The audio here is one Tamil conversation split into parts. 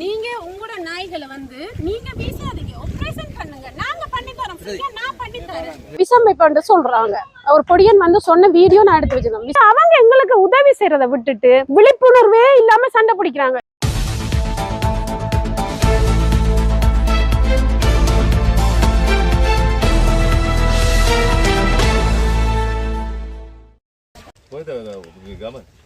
நீங்க உங்களோட நாய்களை வந்து நீங்க பேசாதீங்க ஆபரேஷன் பண்ணுங்க. நாங்க பண்ணி தரோம் நான் பண்ணி தரேன்? விசம்பைப்பாண்டு சொல்றாங்க. அவர் பொடியன் வந்து சொன்ன வீடியோ நான் எடுத்து வச்சிருந்தோம். அவங்க எங்களுக்கு உதவி செய்யறதை விட்டுட்டு விழிப்புணர்வே இல்லாம சண்டை பிடிக்கிறாங்க. Wait a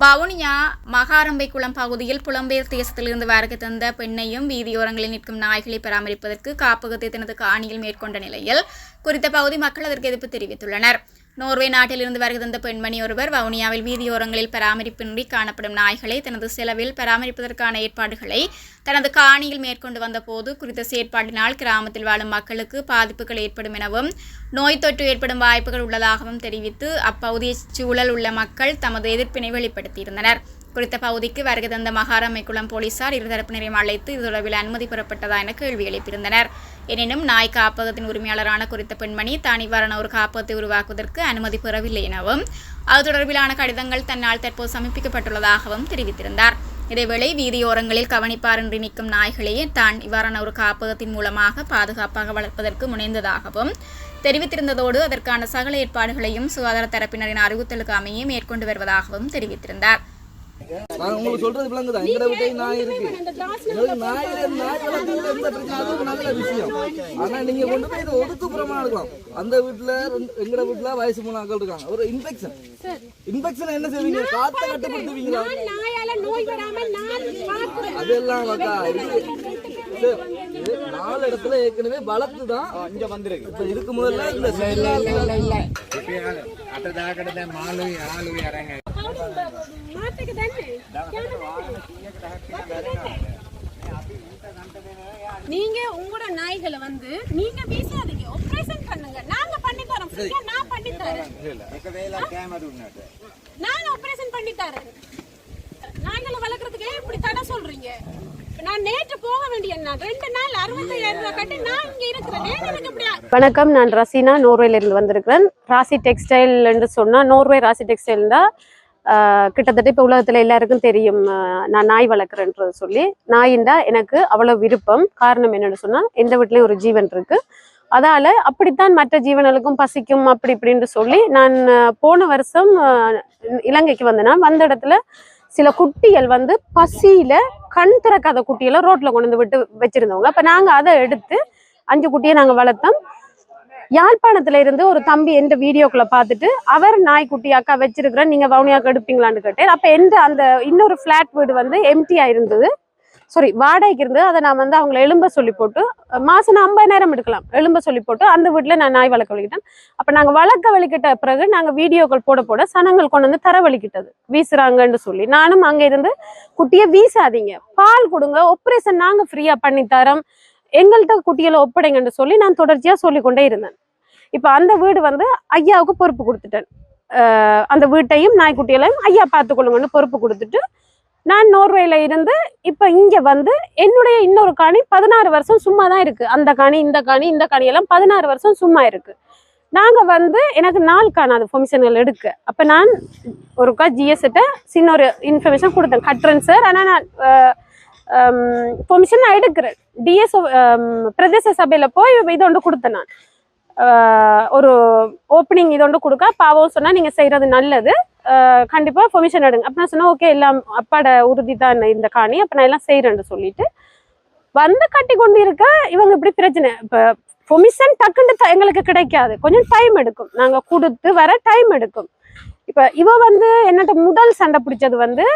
பவுனியா மகாரம்பை குளம் பகுதியில் புலம்பெயர் தேசத்திலிருந்து வருகை தந்த பெண்ணையும் வீதியோரங்களில் நிற்கும் நாய்களை பராமரிப்பதற்கு காப்பகத்தை தனது காணியில் மேற்கொண்ட நிலையில் குறித்த பகுதி மக்கள் அதற்கு எதிர்ப்பு தெரிவித்துள்ளனர் நோர்வே நாட்டிலிருந்து வருகை தந்த பெண்மணி ஒருவர் வவுனியாவில் வீதியோரங்களில் பராமரிப்பின்றி காணப்படும் நாய்களை தனது செலவில் பராமரிப்பதற்கான ஏற்பாடுகளை தனது காணியில் மேற்கொண்டு வந்தபோது குறித்த செயற்பாட்டினால் கிராமத்தில் வாழும் மக்களுக்கு பாதிப்புகள் ஏற்படும் எனவும் நோய் தொற்று ஏற்படும் வாய்ப்புகள் உள்ளதாகவும் தெரிவித்து அப்பகுதியை சூழல் உள்ள மக்கள் தமது எதிர்ப்பினை வெளிப்படுத்தியிருந்தனர். குறித்த பகுதிக்கு வருகை தந்த மகாரமைக்குளம் போலீசார் இருதரப்பினரையும் அழைத்து இது தொடர்பில் அனுமதி பெறப்பட்டதா என கேள்வி எழுப்பியிருந்தனர். எனினும் நாய் காப்பகத்தின் உரிமையாளரான குறித்த பெண்மணி தான் இவ்வாறான ஒரு காப்பகத்தை உருவாக்குவதற்கு அனுமதி பெறவில்லை எனவும் அது தொடர்பிலான கடிதங்கள் தன்னால் தற்போது சமர்ப்பிக்கப்பட்டுள்ளதாகவும் தெரிவித்திருந்தார். இதேவேளை வீதியோரங்களில் கவனிப்பாரின்றி நிற்கும் நாய்களையே தான் இவ்வாறான ஒரு காப்பகத்தின் மூலமாக பாதுகாப்பாக வளர்ப்பதற்கு முனைந்ததாகவும் தெரிவித்திருந்ததோடு அதற்கான சகல ஏற்பாடுகளையும் சுகாதார தரப்பினரின் அறிவுறுத்தலுக்கு அமைய மேற்கொண்டு வருவதாகவும் தெரிவித்திருந்தார். நான் உங்களுக்கு சொல்றது விளங்குதா? எங்கட விட்டே நாய் இருக்கு. நாய் நாய் வளர்க்கறது எந்த பிரச்சனை. அது நல்ல விஷயம். ஆனா நீங்க கொண்டு போய் இதை ஒதுக்குப்புறமா இருக்கலாம் அந்த வீட்டுல எங்கட வீட்டுல வயசு மூணு ஆக்கள் இருக்காங்க. ஒரு இன்ஃபெக்ஷன் இன்ஃபெக்ஷன் என்ன செய்வீங்க? காத்த கட்டுப்படுத்துவீங்களா? அதெல்லாம் பார்த்தா நாலு இடத்துல ஏற்கனவே வளர்த்து தான் இங்க வந்திருக்கு. இப்ப இருக்கு முதல்ல இல்ல இல்ல இல்ல இல்ல நீங்க உங்களோட நாய்களை வந்து நீங்க வீசாதீங்க. ஆபரேஷன் பண்ணுங்க. நாங்க பண்ணி தரோம். சரியா நான் பண்ணி தரேன். நான் ஆபரேஷன் பண்ணி தரேன். நாய்களை வளர்க்கறதுக்கு இப்படி தடை சொல்றீங்க? வணக்கம் நான் ரசீனா. நோர்வேலிருந்து வந்திருக்கிறேன். ராசி டெக்ஸ்டைல் என்று சொன்னால் நோர்வே ராசி டெக்ஸ்டைல் தான் கிட்டத்தட்ட இப்போ உலகத்தில் எல்லாருக்கும் தெரியும் நான் நாய் வளர்க்குறேன்றது சொல்லி. நாயின்டா எனக்கு அவ்வளோ விருப்பம். காரணம் என்னென்னு சொன்னால் எந்த வீட்லேயும் ஒரு ஜீவன் இருக்குது அதால் அப்படித்தான் மற்ற ஜீவனங்களுக்கும் பசிக்கும் அப்படி இப்படின்னு சொல்லி நான் போன வருஷம் இலங்கைக்கு வந்தேன்னா வந்த இடத்துல சில குட்டிகள் வந்து பசியில் கண் திறக்காத குட்டியெல்லாம் ரோட்டில் கொண்டு வந்து விட்டு வச்சுருந்தவங்க. அப்போ நாங்கள் அதை எடுத்து அஞ்சு குட்டியை நாங்கள் வளர்த்தோம். யாழ்ப்பாணத்துல இருந்து ஒரு தம்பி எந்த வீடியோக்குள்ள பார்த்துட்டு அவர் நாய்க்குட்டியாக்கா வச்சிருக்கிறேன் நீங்க வவுனியாக்கு எடுப்பீங்களான்னு கேட்டேன். அப்ப எந்த அந்த இன்னொரு ஃபிளாட் வீடு வந்து எம்டியா இருந்தது. சாரி வாடகைக்கு இருந்தது. அதை நான் வந்து அவங்கள எலும்ப சொல்லி போட்டு மாசம் நான் ஐம்பதாயிரம் எடுக்கலாம். எலும்ப சொல்லி போட்டு அந்த வீட்டுல நான் நாய் வளர்க்க வலிக்கிட்டேன். அப்ப நாங்க வளர்க்க வலிக்கிட்ட பிறகு நாங்க வீடியோக்கள் போட போட சனங்கள் கொண்டு வந்து தர வலிக்கிட்டது. வீசுறாங்கன்னு சொல்லி. நானும் அங்க இருந்து குட்டியை வீசாதீங்க. பால் கொடுங்க. ஆப்ரேஷன் நாங்க ஃப்ரீயா பண்ணி தரோம் எங்கள்கிட்ட குட்டிகளை ஒப்படைங்கன்னு சொல்லி நான் தொடர்ச்சியாக சொல்லிக்கொண்டே இருந்தேன். இப்போ அந்த வீடு வந்து ஐயாவுக்கு பொறுப்பு கொடுத்துட்டேன். அந்த வீட்டையும் நாய்க்குட்டிகளையும் ஐயா பார்த்துக்கொள்ளுங்கன்னு பொறுப்பு கொடுத்துட்டு நான் நோர்வேல இருந்து இப்போ இங்கே வந்து என்னுடைய இன்னொரு காணி பதினாறு வருஷம் சும்மா தான் இருக்குது அந்த காணி இந்த காணி இந்த காணி எல்லாம் பதினாறு வருஷம் சும்மா இருக்குது நாங்கள் வந்து எனக்கு நாள் காணாது ஃபங்க்ஷன்கள் எடுக்க. அப்போ நான் ஒருக்கா ஜிஎஸ்கிட்ட சின்ன ஒரு இன்ஃபர்மேஷன் கொடுத்தேன். கட்டுறேன் சார் ஆனால் நான் பெர்மிஷன் நான் எடுக்கிறேன் டிஎஸ் பிரதேச சபையில் போய் இது ஒன்று கொடுத்தேன் நான் ஒரு ஓப்பனிங் இது ஒன்று கொடுக்க பாவம் சொன்னால் நீங்கள் செய்கிறது நல்லது கண்டிப்பாக கண்டிப்பா பெர்மிஷன் எடுங்க அப்போ நான் சொன்னேன் ஓகே எல்லாம் அப்பாட உறுதி தான் இந்த காணி அப்போ நான் எல்லாம் செய்கிறேன் சொல்லிட்டு வந்து கட்டி கொண்டு இருக்க இவங்க இப்படி பிரச்சனை இப்போ பொமிஷன் டக்குன்னு த- எங்களுக்கு கிடைக்காது கொஞ்சம் டைம் எடுக்கும் நாங்கள் கொடுத்து வர டைம் எடுக்கும் இப்போ இவ வந்து என்னட்ட முதல் சண்டை பிடிச்சது வந்து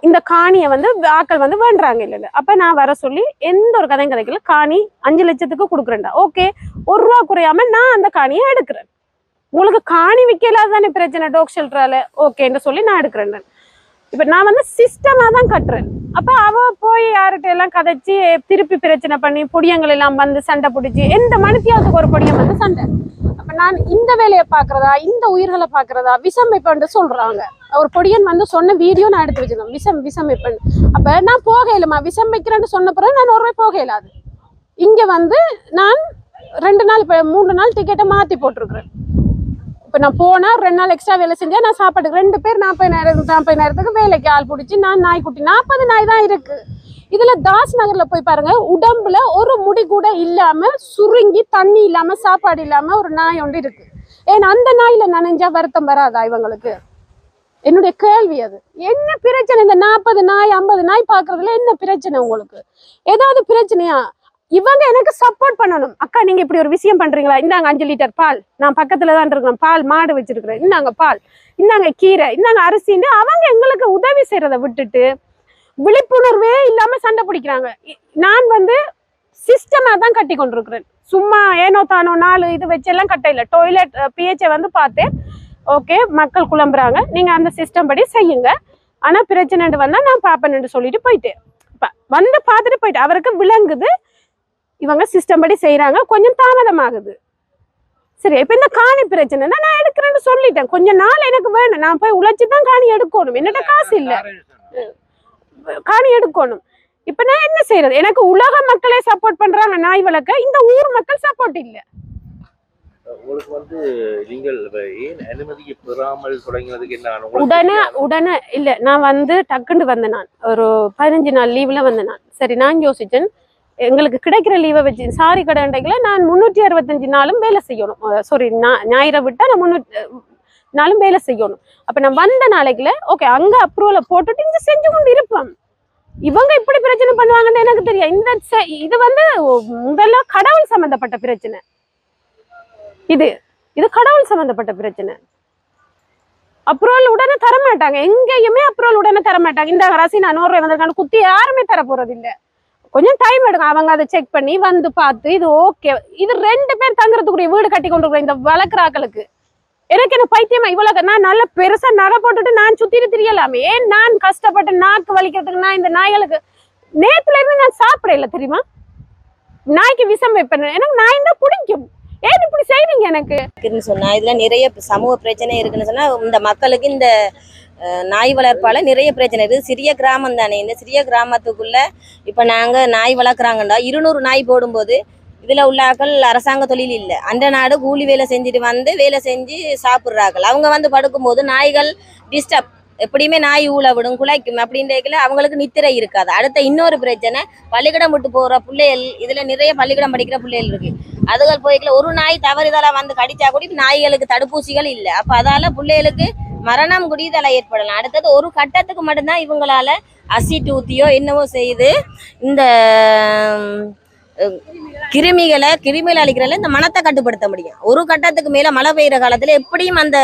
இந்த காணியை வந்து ஆக்கள் வந்து வேண்டுறாங்க. இல்லை அப்ப நான் வர சொல்லி எந்த ஒரு கதையும் கதைக்கல காணி அஞ்சு லட்சத்துக்கு கொடுக்குறேன்டா. ஓகே. ஒரு ரூபா குறையாம நான் அந்த காணியை எடுக்கிறேன். உங்களுக்கு காணி விற்கலாத தானே பிரச்சனை? டோக் ஷெல்டரால. ஓகேன்னு சொல்லி நான் எடுக்கிறேன். இப்ப நான் வந்து சிஸ்டமா தான் கட்டுறேன். அப்ப அவ போய் யார்கிட்ட எல்லாம் கதைச்சு திருப்பி பிரச்சனை பண்ணி பொடியங்கள் எல்லாம் வந்து சண்டை பிடிச்சி எந்த மனுத்தியாவுக்கு ஒரு பொடியம் வந்து சண்டை. அப்ப நான் இந்த வேலையை பாக்குறதா இந்த உயிர்களை பாக்குறதா விஷமைப்பண்டு சொல்றாங்க. ஒரு பொடியன் வந்து சொன்ன வீடியோ நான் எடுத்து வச்சிருந்தேன். விஷம் விஷமைப்பன் அப்ப நான் போக விஷம் வைக்கிறேன்னு சொன்ன பிறகு நான் ஒருவே போக போகையிலாது இங்க வந்து நான் ரெண்டு நாள் இப்போ மூணு நாள் டிக்கெட்டை மாத்தி போட்டிருக்கிறேன். இப்போ நான் போனால் ரெண்டு நாள் எக்ஸ்ட்ரா வேலை செஞ்சால் நான் சாப்பாடு ரெண்டு பேர் நாற்பது நாற்பது நேரத்துக்கு வேலைக்கு ஆள் பிடிச்சி நான் நாய்க்குட்டி நாற்பது நாய் தான் இருக்குது இதில் தாஸ் நகரில் போய் பாருங்கள் உடம்புல ஒரு முடி கூட இல்லாமல் சுருங்கி தண்ணி இல்லாமல் சாப்பாடு இல்லாமல் ஒரு நாய் ஒன்று இருக்குது ஏன்னா அந்த நாயில் நனைஞ்சா வருத்தம் வராதா இவங்களுக்கு? என்னுடைய கேள்வி அது. என்ன பிரச்சனை? இந்த நாற்பது நாய் ஐம்பது நாய் பார்க்குறதுல என்ன பிரச்சனை உங்களுக்கு? ஏதாவது பிரச்சனையா? இவங்க எனக்கு சப்போர்ட் பண்ணணும். அக்கா நீங்க இப்படி ஒரு விஷயம் பண்றீங்களா? இந்தாங்க அஞ்சு லிட்டர் பால். நான் பக்கத்துல தான் இருக்கிறேன். பால் மாடு வச்சிருக்கிறேன். இந்தாங்க பால். இந்தாங்க கீரை. இந்தாங்க அரிசின்னு அவங்க எங்களுக்கு உதவி செய்யறத விட்டுட்டு விழிப்புணர்வே இல்லாம சண்டை பிடிக்கிறாங்க. நான் வந்து சிஸ்டமா தான் கட்டி கொண்டிருக்கிறேன். சும்மா ஏனோ தானோ நாலு இது வச்செல்லாம் கட்ட இல்லை. டொய்லெட் பிஹெச்சை வந்து பார்த்தேன். ஓகே மக்கள் குழம்புறாங்க. நீங்க அந்த சிஸ்டம் படி செய்யுங்க. ஆனா பிரச்சனை வந்தா நான் பாப்பேன்னு சொல்லிட்டு போயிட்டேன். ப- வந்து பார்த்துட்டு போயிட்டு அவருக்கு விளங்குது. இவங்க சிஸ்டம் படி செய்றாங்க. கொஞ்சம் தாமதமாகுது. சரி இப்ப இந்த காணி பிரச்சனைனா நான் எடுக்கிறேன்னு சொல்லிட்டேன். கொஞ்ச நாள் எனக்கு வேணும். நான் போய் உழைச்சு தான் காணி எடுக்கணும். என்னட்ட காசு இல்ல. காணி எடுக்கணும். இப்ப நான் என்ன செய்யறது எனக்கு உலக மக்களே சப்போர்ட் பண்றாங்க நாய் வளர்க்க. இந்த ஊர் மக்கள் சப்போர்ட் இல்ல. உங்களுக்கு வந்து நீங்கள் இப்ப ஏன் அனுமதியை பெறாமல் தொடங்கினதுக்கு என்ன காரணம்? உங்களுக்கு உடனே? உடனே இல்ல நான் வந்து டக்குன்னு வந்தேன் நான். ஒரு பதினஞ்சு நாள் லீவ்ல வந்தேன் நான். சரி நான் யோசிச்சேன். எங்களுக்கு கிடைக்கிற லீவை வச்சு சாரி கடைல நான் முன்னூற்றி அறுபத்தஞ்சு நாளும் வேலை செய்யணும். சாரி ஞாயிறை விட்டால் நான் முன்னூற்றி நாளும் வேலை செய்யணும். அப்போ நான் வந்த நாளைக்குல ஓகே அங்கே அப்ரூவலை போட்டுட்டு இங்கே செஞ்சு கொண்டு இருப்போம் இவங்க இப்படி பிரச்சனை பண்ணுவாங்கன்னு எனக்கு தெரியும் இந்த செ- இது வந்து முதல்ல கடவுள் சம்மந்தப்பட்ட பிரச்சனை. இது இது கடவுள் சம்மந்தப்பட்ட பிரச்சனை. அப்ரூவல் உடனே தரமாட்டாங்க. எங்கேயுமே அப்ரூவல் உடனே தர மாட்டாங்க இந்த ராசி நான் நூறு ரூபாய் வந்திருக்கான்னு குத்தி யாருமே தர போறது இல்லை கொஞ்சம் டைம் எடுக்கும் அவங்க அதை செக் பண்ணி வந்து பார்த்து இது ஓகே இது ரெண்டு பேர் தங்குறதுக்குரிய வீடு கட்டி கொண்டு இந்த வளர்க்குறாக்களுக்கு எனக்கு என்ன பைத்தியமா இவ்வளவு நான் நல்ல பெருசா நகை போட்டுட்டு நான் சுத்திட்டு திரியலாமே. ஏன் நான் கஷ்டப்பட்டு நாக்கு வலிக்கிறதுக்கு நான் இந்த நாய்களுக்கு நேத்துல இருந்து நான் சாப்பிடல தெரியுமா? நாய்க்கு விஷம் வைப்பேன் எனக்கு நாய் தான் பிடிக்கும். ஏன் இப்படி செய்றீங்க எனக்கு? சொன்னா இதுல நிறைய சமூக பிரச்சனை இருக்குன்னு சொன்னா இந்த மக்களுக்கு இந்த நாய் வளர்ப்பால் நிறைய பிரச்சனை. இருக்குது சிறிய கிராமம் தானே. இந்த சிறிய கிராமத்துக்குள்ளே இப்போ நாங்கள் நாய் வளர்க்குறாங்கண்டா. இருநூறு நாய் போடும்போது இதில் உள்ளாக்கள் அரசாங்க தொழில் இல்லை. அந்த நாடு கூலி வேலை செஞ்சுட்டு வந்து வேலை செஞ்சு சாப்பிட்றார்கள் அவங்க வந்து படுக்கும்போது நாய்கள் டிஸ்டர்ப் எப்படியுமே நாய் ஊழ விடும் குலைக்கும் அப்படின்றதுல அவங்களுக்கு நித்திரை இருக்காது. அடுத்த இன்னொரு பிரச்சனை பள்ளிக்கூடம் விட்டு போகிற பிள்ளைகள் இதில் நிறைய பள்ளிக்கூடம் படிக்கிற பிள்ளைகள் இருக்குது அதுகள் போய்க்கல ஒரு நாய் தவறுதலாக வந்து கடிச்சா கூட நாய்களுக்கு தடுப்பூசிகள் இல்லை. அப்போ அதால் பிள்ளைகளுக்கு மரணம் குடிதலை ஏற்படலாம். அடுத்தது ஒரு கட்டத்துக்கு மட்டும்தான் இவங்களால அசிட் ஊத்தியோ என்னவோ செய்து இந்த கிருமிகளை கிருமிகள் அழிக்கிறதுல இந்த மனத்தை கட்டுப்படுத்த முடியும். ஒரு கட்டத்துக்கு மேல மழை பெய்யுற காலத்துல எப்படியும் அந்த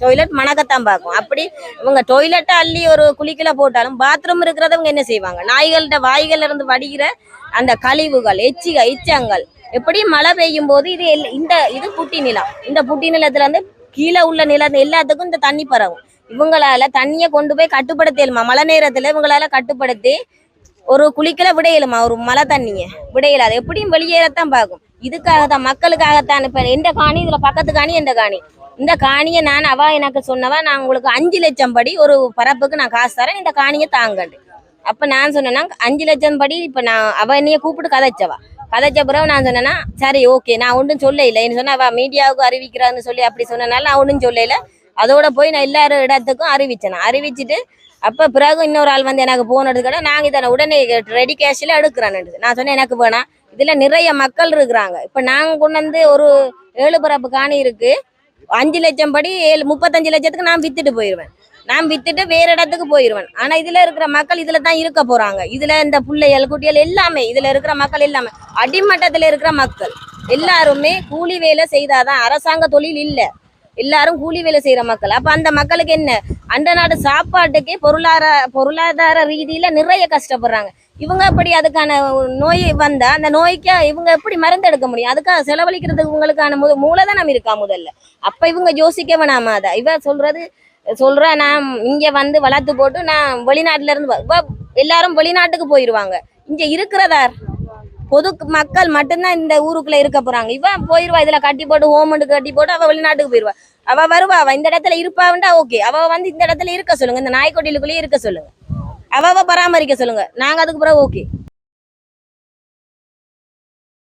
டொய்லெட் மணக்கத்தான் பார்க்கும். அப்படி இவங்க டொய்லெட்டை அள்ளி ஒரு குளிக்கல போட்டாலும் பாத்ரூம் இருக்கிறதவங்க என்ன செய்வாங்க? நாய்கள்கிட்ட வாய்கள் இருந்து வடிகிற அந்த கழிவுகள் எச்சிக எச்சங்கள் எப்படியும் மழை பெய்யும் போது இது எல்- இந்த இது புட்டி நிலம். இந்த புட்டி நிலத்துல இருந்து கீழே உள்ள நிலம் எல்லாத்துக்கும் இந்த தண்ணி பரவும். இவங்களால தண்ணியை கொண்டு போய் கட்டுப்படுத்த இயலுமா? மழை நேரத்துல இவங்களால கட்டுப்படுத்தி ஒரு குளிக்கல விடையலுமா ஒரு மழை தண்ணியை விடையலாது எப்படியும் வெளியேறத்தான் பார்க்கும். இதுக்காகத்தான் மக்களுக்காகத்தான் இப்ப எந்த காணி இதுல பக்கத்து காணி எந்த காணி? இந்த காணியை நான் அவா எனக்கு சொன்னவா நான் உங்களுக்கு அஞ்சு லட்சம் படி ஒரு பரப்புக்கு நான் காசு தரேன் இந்த காணியை தாங்கண்டு. அப்ப நான் சொன்னேன்னா அஞ்சு லட்சம் படி இப்ப நான் அவ என்னைய கூப்பிட்டு கதைச்சவா? கதைச்ச பிறகு நான் சொன்னேன்னா சரி ஓகே நான் ஒன்றும் சொல்ல இல்லை என்ன சொன்னா அவ மீடியாவுக்கு அறிவிக்கிறான்னு சொல்லி அப்படி சொன்னனால நான் ஒன்றும் சொல்லல. அதோட போய் நான் எல்லாரும் இடத்துக்கும் அறிவிச்சேன். அறிவிச்சுட்டு அப்போ பிறகு இன்னொரு ஆள் வந்து எனக்கு போன் எடுத்துக்கிட்ட நாங்கள் இதை உடனே ரெடி கேஷில் எடுக்கிறேன் நான் சொன்னேன் எனக்கு வேணாம். இதில் நிறைய மக்கள் இருக்கிறாங்க. இப்போ நாங்கள் கொண்டு வந்து ஒரு ஏழுபரப்பு காணி இருக்குது அஞ்சு லட்சம் படி ஏழு முப்பத்தஞ்சு லட்சத்துக்கு நான் வித்துட்டு போயிடுவேன் நான் வித்துட்டு வேற இடத்துக்கு போயிடுவேன் ஆனா இதுல இருக்கிற மக்கள் இதுல தான் இருக்க போறாங்க. இதுல இந்த பிள்ளைகள் குட்டிகள் எல்லாமே இதுல இருக்கிற மக்கள் எல்லாமே அடிமட்டத்துல இருக்கிற மக்கள் எல்லாருமே கூலி வேலை செய்தாதான் அரசாங்க தொழில் இல்ல. எல்லாரும் கூலி வேலை செய்யற மக்கள். அப்ப அந்த மக்களுக்கு என்ன? அந்த நாடு சாப்பாட்டுக்கே பொருளாதார பொருளாதார ரீதியில நிறைய கஷ்டப்படுறாங்க. இவங்க எப்படி அதுக்கான நோய் வந்தா அந்த நோய்க்கு இவங்க எப்படி மருந்து எடுக்க முடியும்? அதுக்காக செலவழிக்கிறதுக்கு இவங்களுக்கான முத மூலதனம் இருக்கா முதல்ல? அப்ப இவங்க யோசிக்க வேணாமா அதை? இவ சொல்றது சொல்றா நான் இங்க வந்து வளர்த்து போட்டு நான் வெளிநாட்டுல இருந்து எல்லாரும் வெளிநாட்டுக்கு போயிருவாங்க. இங்க இருக்கிறதார் பொது மக்கள் மட்டும்தான் இந்த ஊருக்குள்ள இருக்க போறாங்க. இவன் போயிருவா இதுல கட்டி போட்டு ஹோமண்டு கட்டி போட்டு அவ வெளிநாட்டுக்கு போயிருவா. அவ வருவா அவ இந்த இடத்துல இருப்பாவுண்டா ஓகே. அவ வந்து இந்த இடத்துல இருக்க சொல்லுங்க. இந்த நாய்க்கொட்டிலுக்குள்ளேயே இருக்க சொல்லுங்க. அவ பராமரிக்க சொல்லுங்க. நாங்க அதுக்கு பிறகு ஓகே